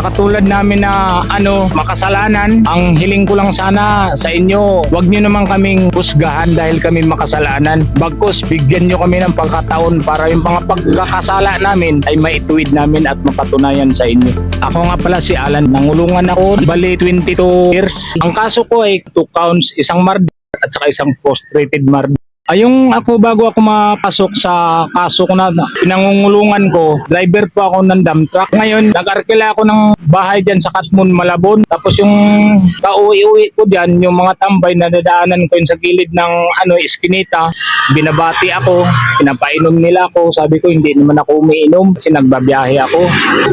Sa katulad namin na ano, makasalanan, ang hiling ko lang sana sa inyo, wag nyo naman kaming husgahan dahil kami makasalanan. Bagkus, bigyan nyo kami ng pagkataon para yung mga pagkakasala namin ay maituwid namin at mapatunayan sa inyo. Ako nga pala si Alan, nangulungan ako, bali 22 years. Ang kaso ko ay 2 counts, isang murder at saka isang frustrated murder. Ayong ako bago ako mapasok sa kaso ko na pinangungulungan ko, driver po ako ng dump truck. Ngayon, nag-arkila ako ng bahay dyan sa Katmon, Malabon. Tapos yung kauwi-uwi ko dyan, yung mga tambay na dadaanan ko yun sa gilid ng ano, iskinita, binabati ako, pinapainom nila ako. Sabi ko, hindi naman ako umiinom kasi nagbabiyahe ako.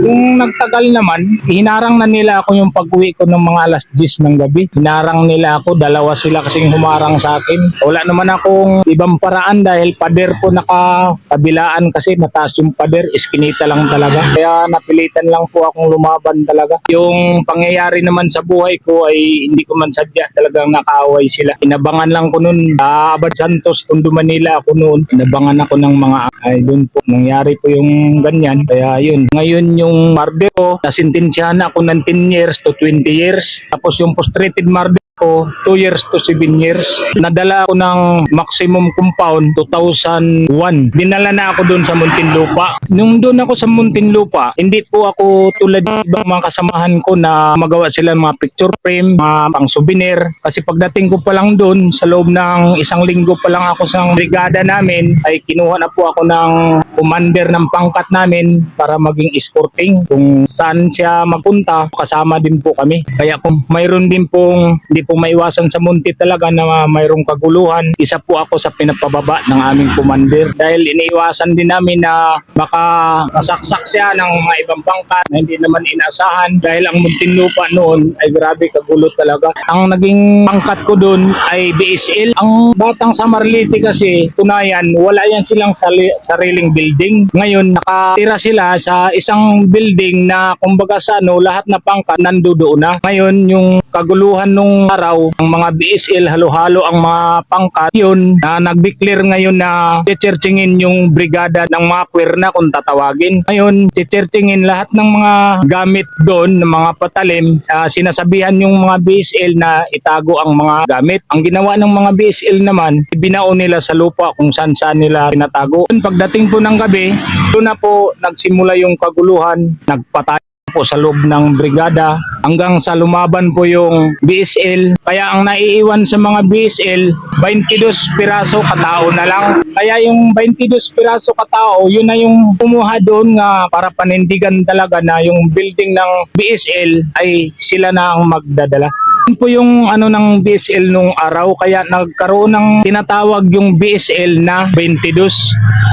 Kung nagtagal naman, hinarang na nila ako yung pag-uwi ko ng mga alas 10 ng gabi. Hinarang nila ako, dalawa sila kasing humarang sa akin. Wala naman akong ibang paraan dahil pader po nakakabilaan kasi mataas yung pader, iskinita lang talaga. Kaya napilitan lang po akong lumaban talaga. Yung pangyayari naman sa buhay ko ay hindi ko man sadya talagang nakaaway sila. Inabangan lang ko noon sa Abad Santos, Tondo Manila ako noon. Inabangan ako ng mga ay doon po nangyari po yung ganyan. Kaya yun. Ngayon yung marde ko, nasintensyahan ako ng 10 years to 20 years. Tapos yung frustrated marde ko 2 years to 7 years. Nadala ako ng maximum compound 2001. Dinala na ako doon sa Muntinlupa. Nung doon ako sa Muntinlupa, hindi po ako tulad ng ibang mga kasamahan ko na magawa sila ng mga picture frame, mga pang souvenir. Kasi pagdating ko pa lang doon, sa loob ng isang linggo pa lang ako sa brigada namin, ay kinuha na po ako ng commander ng pangkat namin para maging escorting. Kung saan siya magpunta, kasama din po kami. Kaya kung mayroon din pong po maiwasan sa munti talaga na mayroong kaguluhan, isa po ako sa pinapababa ng aming commander. Dahil iniiwasan din namin na baka masaksak siya ng mga ibang pangkat na hindi naman inasahan dahil ang Muntinlupa noon ay grabe kagulo talaga. Ang naging pangkat ko doon ay BSL. Ang batang sa Marlite kasi tunayan wala yan silang sariling building. Ngayon nakatira sila sa isang building na kumbaga sa ano lahat na pangkat nandoon na. Ngayon yung kaguluhan nung araw ang mga BSL halo-halo ang mga pangkat yun na nag-declare ngayon na chicherchingin yung brigada ng mga kwirna kung tatawagin. Ngayon, chicherchingin lahat ng mga gamit doon, ng mga patalim, ah, sinasabihan yung mga BSL na itago ang mga gamit. Ang ginawa ng mga BSL naman, ibinao nila sa lupa kung saan saan nila pinatago. Pagdating po ng gabi, doon na po nagsimula yung kaguluhan, nagpatay po sa loob ng brigada hanggang sa lumaban po yung BSL. Kaya ang naiiwan sa mga BSL, 22 piraso katao na lang. Kaya yung 22 piraso katao, yun na yung kumuha doon nga para panindigan talaga na yung building ng BSL ay sila na ang magdadala. Po yung ano ng BSL nung araw kaya nagkaroon ng tinatawag yung BSL na 22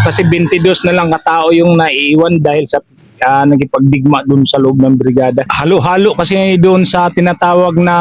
kasi 22 na lang katao yung naiiwan dahil sa uh, nagipagdigma doon sa loob ng brigada. Halo-halo kasi doon sa tinatawag na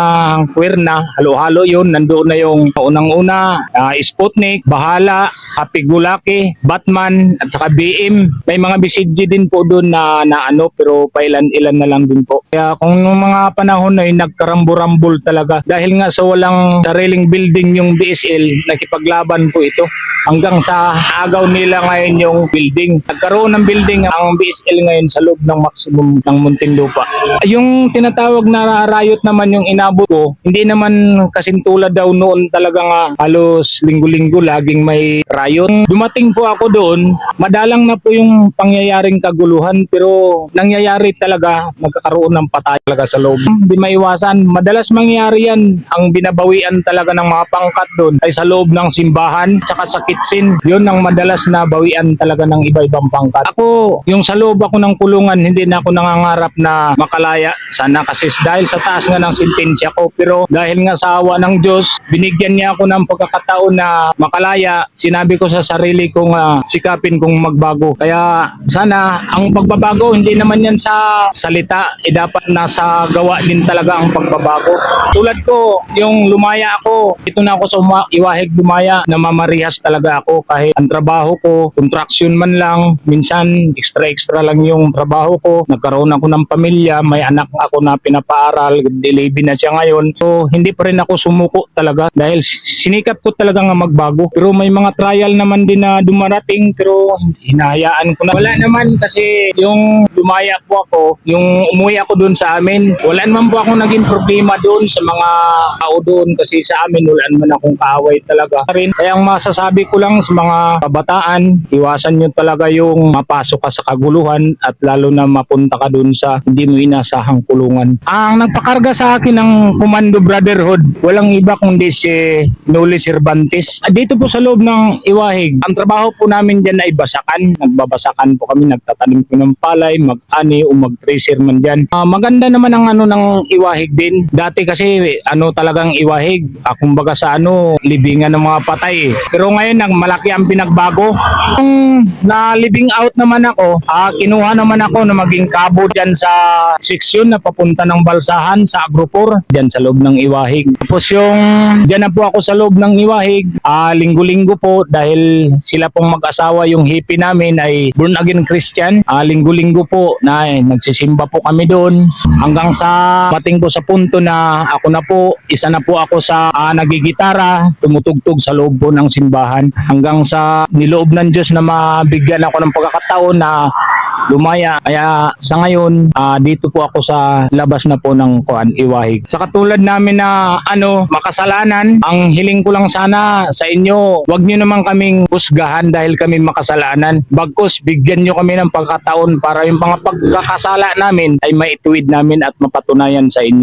Quirna, halo-halo yun, nandoon na yung unang-una, ah, Sputnik, Bahala, Happy Gulaki, Batman, at saka BM. May mga BCG din po doon na, na ano, pero pailan-ilan na lang din po. Kaya kung nung mga panahon na yun, nagkarambol-rambol talaga. Dahil nga sa walang sariling building yung BSL, nakipaglaban po ito. Hanggang sa agaw nila ngayon yung building. Nagkaroon ng building ang BSL ngayon sa loob ng maximum ng Muntinlupa. Yung tinatawag na riot naman yung inabot ko, hindi naman kasintulad daw noon talaga nga halos linggo-linggo laging may riot. Dumating po ako doon, madalang na po yung pangyayaring kaguluhan pero nangyayari talaga magkakaroon ng patay talaga sa loob. Hindi maiwasan. Madalas mangyayari yan. Ang binabawian talaga ng mga pangkat doon ay sa loob ng simbahan tsaka sa kitchen. Yun ang madalas na bawian talaga ng iba-ibang pangkat. Ako, yung sa loob ako ng kulungan, hindi na ako nangangarap na makalaya. Sana kasi dahil sa taas nga ng sentensya ko. Pero dahil nga sa awa ng Diyos, binigyan niya ako ng pagkakataon na makalaya. Sinabi ko sa sarili kong ah, sikapin kong magbago. Kaya sana ang pagbabago, hindi naman yan sa salita. Eh dapat nasa gawa din talaga ang pagbabago. Tulad ko, yung lumaya ako, ito na ako sa iwahig lumaya na mamarihas talaga ako kahit ang trabaho ko, contraction man lang, minsan extra-extra lang yung yung trabaho ko, nagkaroon ako ng pamilya, may anak ako na pinapaaral, delivery na siya ngayon. So hindi pa rin ako sumuko talaga dahil sinikap ko talaga nga magbago. Pero may mga trial naman din na dumarating pero hinahayaan ko na. Wala naman kasi yung lumaya po ako, yung umuwi ako doon sa amin, wala naman po ako naging problema doon sa mga tao doon kasi sa amin wala naman akong kaaway talaga. Rin, kaya ang masasabi ko lang sa mga kabataan, iwasan nyo talaga yung mapasok ka sa kaguluhan at lalo na mapunta ka doon sa hindi mo inasahang kulungan. Ang nagpakarga sa akin ng Commando Brotherhood, walang iba kundi si Noli Cervantes. Dito po sa loob ng Iwahig, ang trabaho po namin dyan ay basakan. Nagbabasakan po kami, nagtatanim po ng palay, mag-ani o mag-tracer man dyan. Ah, maganda naman ang ano ng Iwahig din. Dati kasi ano talagang Iwahig, ah, kumbaga sa ano, libingan ng mga patay. Pero ngayon, nag malaki ang pinagbago. Nung na living out naman ako, ah, kinuha naman ako na maging kabo dyan sa seksyon na papunta ng Balsahan sa Agropor, dyan sa loob ng Iwahig. Tapos yung dyan na po ako sa loob ng Iwahig, ah, linggo-linggo po dahil sila pong mag-asawa yung hippie namin ay born again Christian. Ah, linggo-linggo po na eh, nagsisimba po kami doon hanggang sa pating po sa punto na ako na po, isa na po ako sa ah, nagigitara, tumutugtog sa loob po ng simbahan hanggang sa niloob ng Diyos na mabigyan ako ng pagkakataon na lumaya. Kaya sa ngayon, ah, dito po ako sa labas na po ng Kuan Iwahig. Sa katulad namin na ano, makasalanan, ang hiling ko lang sana sa inyo, wag niyo naman kaming husgahan dahil kami makasalanan. Bagkus, bigyan niyo kami ng pagkataon para yung mga pagkakasala namin ay maituwid namin at mapatunayan sa inyo.